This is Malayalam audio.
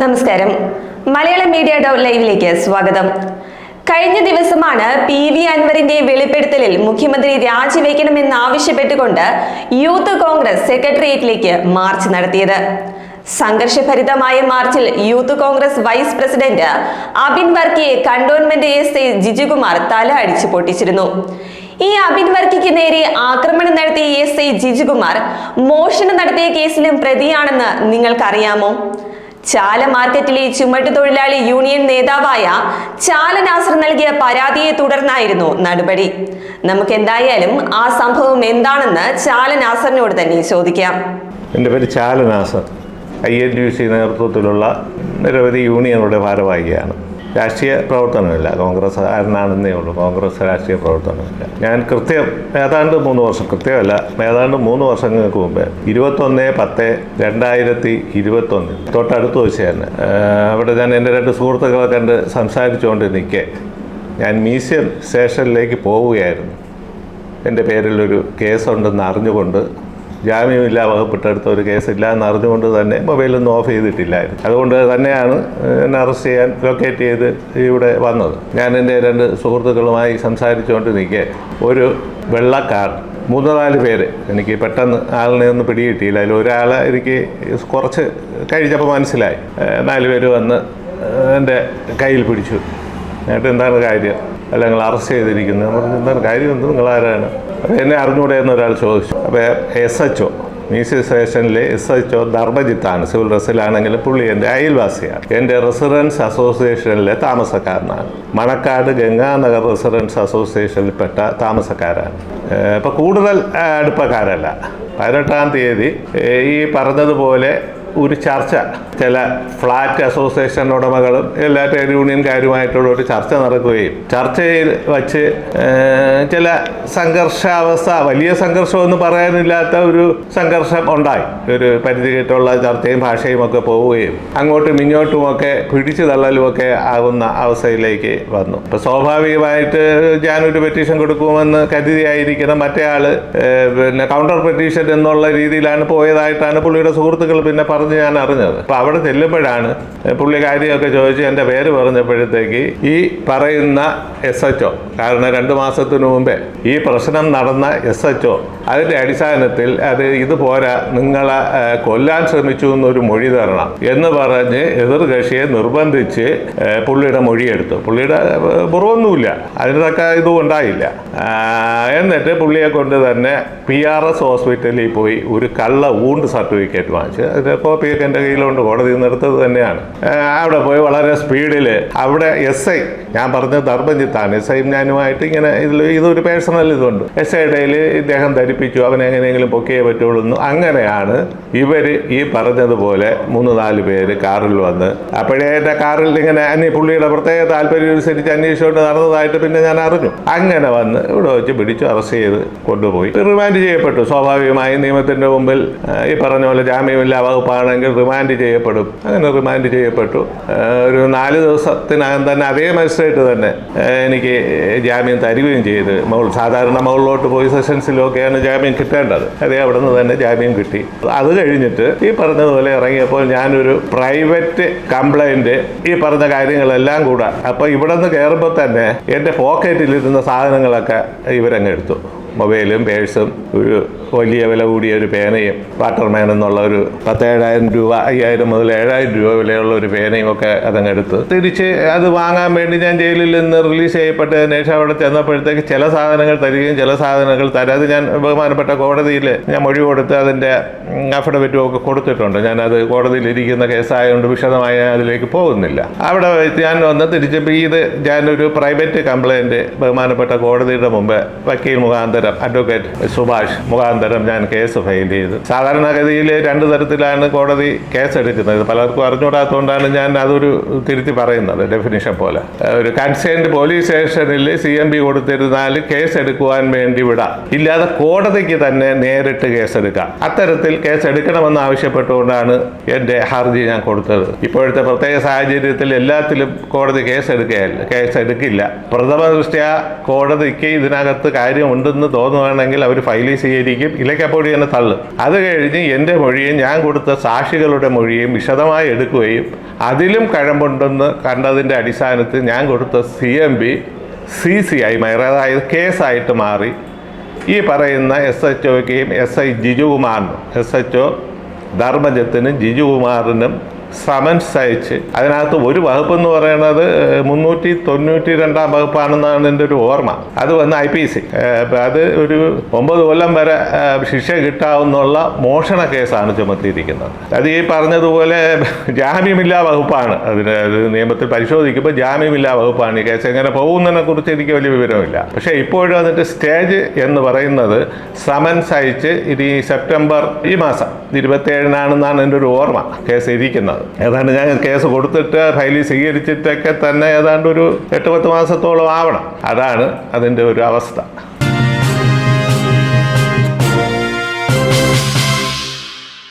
നമസ്കാരം. മലയാളം മീഡിയ ഡോ ലൈവിലേക്ക് സ്വാഗതം. കഴിഞ്ഞ ദിവസമാണ് പി വി അൻവറിന്റെ വെളിപ്പെടുത്തലിൽ മുഖ്യമന്ത്രി രാജിവെക്കണമെന്ന് ആവശ്യപ്പെട്ടുകൊണ്ട് യൂത്ത് കോൺഗ്രസ് സെക്രട്ടേറിയറ്റിലേക്ക് മാർച്ച് നടത്തിയത്. സംഘർഷഭരിതമായ മാർച്ചിൽ youth Congress vice president Abin വർക്കിയെ cantonment S I Jijukumar തല അടിച്ചു പൊട്ടിച്ചിരുന്നു. ഈ അബിൻ വർക്കിക്ക് നേരെ ആക്രമണം നടത്തിയ എസ് ഐ ജിജുകുമാർ മോഷണം നടത്തിയ കേസിലും പ്രതിയാണെന്ന് നിങ്ങൾക്കറിയാമോ? ചാല മാർക്കറ്റിലെ ചുമട്ട് തൊഴിലാളി യൂണിയൻ നേതാവായ ചാല നാസർ നൽകിയ പരാതിയെ തുടർന്നായിരുന്നു നടപടി. നമുക്ക് എന്തായാലും ആ സംഭവം എന്താണെന്ന് ചാല നാസറിനോട് തന്നെ ചോദിക്കാം. എന്റെ പേര് Chala Nasar I N D C നേതൃത്വത്തിലുള്ള നിരവധി യൂണിയനുകളുടെ ഭാരവാഹിയാണ്. രാഷ്ട്രീയ പ്രവർത്തനമില്ല. കോൺഗ്രസ് കാരനാണെന്നേ ഉള്ളൂ. കോൺഗ്രസ് രാഷ്ട്രീയ പ്രവർത്തനമില്ല. ഞാൻ കൃത്യം ഏതാണ്ട് മൂന്ന് വർഷം കൃത്യമല്ല ഏതാണ്ട് മൂന്ന് വർഷങ്ങൾക്ക് മുമ്പ് ഇരുപത്തൊന്ന് പത്ത് രണ്ടായിരത്തി ഇരുപത്തൊന്ന് തൊട്ടടുത്ത വെച്ച് തന്നെ അവിടെ ഞാൻ എന്റെ രണ്ട് സുഹൃത്തുക്കളെ കണ്ട് സംസാരിച്ചുകൊണ്ട് നിൽക്കെ. ഞാൻ മ്യൂസിയം സ്റ്റേഷനിലേക്ക് പോവുകയായിരുന്നു. എന്റെ പേരിലൊരു കേസുണ്ടെന്ന് അറിഞ്ഞുകൊണ്ട് ജാമ്യമില്ല വകുപ്പിട്ടെടുത്ത ഒരു കേസില്ല എന്ന് അറിഞ്ഞുകൊണ്ട് തന്നെ മൊബൈലൊന്നും ഓഫ് ചെയ്തിട്ടില്ലായിരുന്നു. അതുകൊണ്ട് തന്നെയാണ് എന്നെ അറസ്റ്റ് ചെയ്യാൻ ലൊക്കേറ്റ് ചെയ്ത് ഇവിടെ വന്നത്. ഞാൻ എന്റെ രണ്ട് സുഹൃത്തുക്കളുമായി സംസാരിച്ചുകൊണ്ട് നിൽക്കെ ഒരു വെള്ളക്കാർ മൂന്ന് നാല് പേര് എനിക്ക് പെട്ടെന്ന് ആളിനെ ഒന്നും പിടികിട്ടിയില്ല. അതിൽ ഒരാളെ എനിക്ക് കുറച്ച് കഴിഞ്ഞപ്പോൾ മനസ്സിലായി. നാല് പേര് വന്ന് എന്റെ കയ്യിൽ പിടിച്ചു. എന്നിട്ട് എന്താണ് കാര്യം? അല്ല നിങ്ങൾ അറസ്റ്റ് ചെയ്തിരിക്കുന്നത് ഞാൻ പറഞ്ഞു എന്താണ് കാര്യം? എന്ത്? നിങ്ങൾ ആരാണ്? അപ്പോൾ എന്നെ അറിഞ്ഞൂടെ എന്ന് ഒരാൾ ചോദിച്ചു. അപ്പോൾ എസ് എച്ച് ഒ മ്യൂസിയം സ്റ്റേഷനിലെ എസ് എച്ച് ഒ ധർമ്മജിത്താണ്. സിവിൽ ഡ്രസ്സിലാണെങ്കിലും പുള്ളി എന്റെ അയൽവാസിയാണ്. എന്റെ റെസിഡൻസ് അസോസിയേഷനിലെ താമസക്കാരനാണ്. മണക്കാട് ഗംഗാനഗർ റെസിഡൻസ് അസോസിയേഷനിൽപ്പെട്ട താമസക്കാരാണ്. ഇപ്പോൾ കൂടുതൽ അടുപ്പക്കാരല്ല. പതിനെട്ടാം തീയതി ഈ പറഞ്ഞതുപോലെ ഒരു ചർച്ച. ചില ഫ്ലാറ്റ് അസോസിയേഷൻ ഉടമകളും എല്ലാ ട്രേഡ് യൂണിയൻകാരുമായിട്ടുള്ള ഒരു ചർച്ച നടക്കുകയും ചർച്ചയിൽ വച്ച് ചില സംഘർഷാവസ്ഥ വലിയ സംഘർഷമൊന്നും പറയാനില്ലാത്ത ഒരു സംഘർഷം ഉണ്ടായി. ഒരു പരിധി കേട്ടുള്ള ചർച്ചയും ഭാഷയും ഒക്കെ പോവുകയും അങ്ങോട്ടും ഇങ്ങോട്ടും ഒക്കെ പിടിച്ചു തള്ളലും ഒക്കെ ആകുന്ന അവസ്ഥയിലേക്ക് വന്നു. അപ്പോൾ സ്വാഭാവികമായിട്ട് ഞാനൊരു പെറ്റീഷൻ കൊടുക്കുമെന്ന് കരുതിയായിരിക്കണം മറ്റേ ആൾ പിന്നെ കൗണ്ടർ പെറ്റീഷൻ എന്നുള്ള രീതിയിലാണ് പോയതായിട്ടാണ് പുള്ളിയുടെ സുഹൃത്തുക്കൾ പിന്നെ പറഞ്ഞ് ഞാൻ അറിഞ്ഞത്. അപ്പൊ അവിടെ ചെല്ലുമ്പോഴാണ് പുള്ളി കാര്യമൊക്കെ ചോദിച്ച് എന്റെ പേര് പറഞ്ഞപ്പോഴത്തേക്ക് ഈ പറയുന്ന എസ് എച്ച് ഒ കാരണം രണ്ട് മാസത്തിനു മുമ്പേ ഈ പ്രശ്നം നടന്ന എസ് എച്ച് ഒ അതിന്റെ അടിസ്ഥാനത്തിൽ അത് ഇത് പോരാ നിങ്ങളെ കൊല്ലാൻ ശ്രമിച്ചു എന്നൊരു മൊഴി തരണം എന്ന് പറഞ്ഞ് എതിർകക്ഷിയെ നിർബന്ധിച്ച് പുള്ളിയുടെ മൊഴിയെടുത്തു. പുള്ളിയുടെ ഏഹ്, അതിനൊക്കെ അതിന് ഇതും ഉണ്ടായില്ല എന്നിട്ട് പുള്ളിയെ കൊണ്ട് തന്നെ പി ആർ എസ് ഹോസ്പിറ്റലിൽ പോയി ഒരു കള്ള ഊണ്ട് സർട്ടിഫിക്കറ്റ് വാങ്ങിച്ച് അതിന്റെ കോപ്പിയൊക്കെ എന്റെ കയ്യിലുണ്ട്. കോടതി നിന്ന് എടുത്തത് തന്നെയാണ് അവിടെ പോയി വളരെ സ്പീഡിൽ അവിടെ എസ് ഐ ഞാൻ പറഞ്ഞ ധർമ്മജിത്താണ്. എസ് ഐയും ഞാനുമായിട്ട് ഇങ്ങനെ ഇതിൽ ഇതൊരു പേഴ്സണൽ ഇതുണ്ട്. എസ് ഐയുടെ ഇദ്ദേഹം ധരിപ്പിച്ചു. അവനെ എങ്ങനെയെങ്കിലും പൊക്കിയേ പറ്റുള്ളൂ അങ്ങനെയാണ് ഇവർ ഈ പറഞ്ഞതുപോലെ മൂന്ന് നാല് പേര് കാറിൽ വന്ന്. അപ്പോഴേ എന്റെ കാറിൽ ഇങ്ങനെ അന്യ പുള്ളിയുടെ പ്രത്യേക താല്പര്യം അനുസരിച്ച് അന്വേഷിച്ചുകൊണ്ട് നടന്നതായിട്ട് പിന്നെ ഞാൻ അറിഞ്ഞു. അങ്ങനെ വന്ന് ഇവിടെ വെച്ച് പിടിച്ചു അറസ്റ്റ് ചെയ്ത് കൊണ്ടുപോയി. റിമാൻഡ് ചെയ്യപ്പെട്ടു. സ്വാഭാവികമായും നിയമത്തിന്റെ മുമ്പിൽ ഈ പറഞ്ഞ പോലെ ജാമ്യമില്ലാ വകുപ്പാണെങ്കിൽ റിമാൻഡ് ചെയ്യപ്പെടും. അങ്ങനെ റിമാൻഡ് ചെയ്യപ്പെട്ടു. ഒരു നാല് ദിവസത്തിനകം തന്നെ അതേ മജിസ്ട്രേറ്റ് തന്നെ എനിക്ക് ജാമ്യം തരികയും ചെയ്ത്. മോൾ സാധാരണ മുകളിലോട്ട് പോയി സെഷൻസിലൊക്കെയാണ് ജാമ്യം കിട്ടേണ്ടത്. അതേ അവിടെ നിന്ന് തന്നെ ജാമ്യം കിട്ടി. അത് കഴിഞ്ഞിട്ട് ഈ പറഞ്ഞതുപോലെ ഇറങ്ങിയപ്പോൾ ഞാനൊരു പ്രൈവറ്റ് കംപ്ലൈന്റ് ഈ പറഞ്ഞ കാര്യങ്ങളെല്ലാം കൂടെ. അപ്പോൾ ഇവിടെ നിന്ന് കയറുമ്പോൾ തന്നെ എന്റെ പോക്കറ്റിലിരുന്ന സാധനങ്ങളൊക്കെ ഇവരങ്ങ് എടുത്തു. മൊബൈലും പേഴ്സും ഒരു വലിയ വില കൂടിയ ഒരു പേനയും വാട്ടർമാൻ എന്നുള്ള ഒരു പത്തേഴായിരം രൂപ അയ്യായിരം മുതൽ ഏഴായിരം രൂപ വിലയുള്ള ഒരു പേനയും ഒക്കെ അതങ്ങ് എടുത്ത് തിരിച്ച് അത് വാങ്ങാൻ വേണ്ടി ഞാൻ ജയിലിൽ നിന്ന് റിലീസ് ചെയ്യപ്പെട്ടതിന് ശേഷം അവിടെ ചെന്നപ്പോഴത്തേക്ക് ചില സാധനങ്ങൾ തരികയും ചില സാധനങ്ങൾ തരാതെ ഞാൻ ബഹുമാനപ്പെട്ട കോടതിയിൽ ഞാൻ മൊഴി കൊടുത്ത് അതിന്റെ അഫിഡവിറ്റും ഒക്കെ കൊടുത്തിട്ടുണ്ട്. ഞാനത് കോടതിയിൽ ഇരിക്കുന്ന കേസായതുകൊണ്ട് വിശദമായി അതിലേക്ക് പോകുന്നില്ല. അവിടെ ഞാൻ വന്ന് തിരിച്ചപ്പോൾ ഇത് ഞാനൊരു പ്രൈവറ്റ് കംപ്ലയിന്റ് ബഹുമാനപ്പെട്ട കോടതിയുടെ മുമ്പ് വക്കീൽ മുഖാന്തരം അഡ്വക്കേറ്റ് സുഭാഷ് മുഖാന്തരം ഞാൻ കേസ് ഫയൽ ചെയ്തു. സാധാരണഗതിയിൽ രണ്ട് തരത്തിലാണ് കോടതി കേസ് എടുക്കുന്നത് പലർക്കും അറിഞ്ഞുകൂടാത്തതുകൊണ്ടാണ് ഞാൻ അതൊരു തിരുത്തി പറയുന്നത് ഡെഫിനിഷൻ പോലെ. ഒരു കൺസേൺഡ് പോലീസ് സ്റ്റേഷനിൽ സി എം ബി കൊടുത്തിരുന്നാൽ കേസ് എടുക്കുവാൻ വേണ്ടി വിടാം. ഇല്ലാതെ കോടതിക്ക് തന്നെ നേരിട്ട് കേസെടുക്കാം. അത്തരത്തിൽ കേസ് എടുക്കണമെന്ന് ആവശ്യപ്പെട്ടുകൊണ്ടാണ് എന്റെ ഹർജി ഞാൻ കൊടുത്തത്. ഇപ്പോഴത്തെ പ്രത്യേക സാഹചര്യത്തിൽ എല്ലാത്തിലും കോടതി കേസ് എടുക്കുകയല്ല കേസ് എടുക്കില്ല പ്രഥമ ദൃഷ്ട്യാ കോടതിക്ക് ഇതിനകത്ത് കാര്യമുണ്ടെന്ന് തോന്നുകയാണെങ്കിൽ അവർ ഫയൽ സ്വീകരിക്കും മൊഴിയും ഇലക്കപ്പൊടി തന്നെ തള്ളും. അത് കഴിഞ്ഞ് എന്റെ മൊഴിയും ഞാൻ കൊടുത്ത സാക്ഷികളുടെ മൊഴിയും വിശദമായി എടുക്കുകയും അതിലും കഴമ്പുണ്ടെന്ന് കണ്ടതിന്റെ അടിസ്ഥാനത്തിൽ ഞാൻ കൊടുത്ത C M B C C ആയി മാറി അതായത് കേസായിട്ട് മാറി. ഈ പറയുന്ന എസ് എച്ച് ഒക്കെയും എസ് ഐ ജിജുകുമാറിനും എസ് എച്ച് ഒ ധർമ്മജത്തിനും ജിജുകുമാറിനും സമൻസ് അയച്ച് അതിനകത്ത് ഒരു വകുപ്പ് എന്ന് പറയുന്നത് മുന്നൂറ്റി തൊണ്ണൂറ്റി രണ്ടാം വകുപ്പാണെന്നാണ് എന്റെ ഒരു ഓർമ്മ. അത് വന്ന് ഐ പി സി. അത് ഒരു ഒമ്പത് കൊല്ലം വരെ ശിക്ഷ കിട്ടാവുന്നുള്ള മോഷണ കേസാണ് ചുമത്തിയിരിക്കുന്നത്. അത് ഈ പറഞ്ഞതുപോലെ ജാമ്യമില്ലാ വകുപ്പാണ്. അതിന് അത് നിയമത്തിൽ പരിശോധിക്കുമ്പോൾ ജാമ്യമില്ലാ വകുപ്പാണ് ഈ കേസ്. എങ്ങനെ പോകുന്നതിനെ കുറിച്ച് എനിക്ക് വലിയ വിവരമില്ല. പക്ഷേ ഇപ്പോഴും അതിന്റെ സ്റ്റേജ് എന്ന് പറയുന്നത് സമൻസ് അയച്ച് ഇനി സെപ്റ്റംബർ ഈ മാസം ഇരുപത്തേഴിനാണെന്നാണ് എന്റെ ഒരു ഓർമ്മ കേസ് ഇരിക്കുന്നത്. ഏതാണ്ട് ഞാൻ കേസ് കൊടുത്തിട്ട് ഫയലിൽ സ്വീകരിച്ചിട്ടൊക്കെ തന്നെ ഏതാണ്ട് ഒരു എട്ട് പത്ത് മാസത്തോളം ആവണം. അതാണ് അതിന്റെ ഒരു അവസ്ഥ.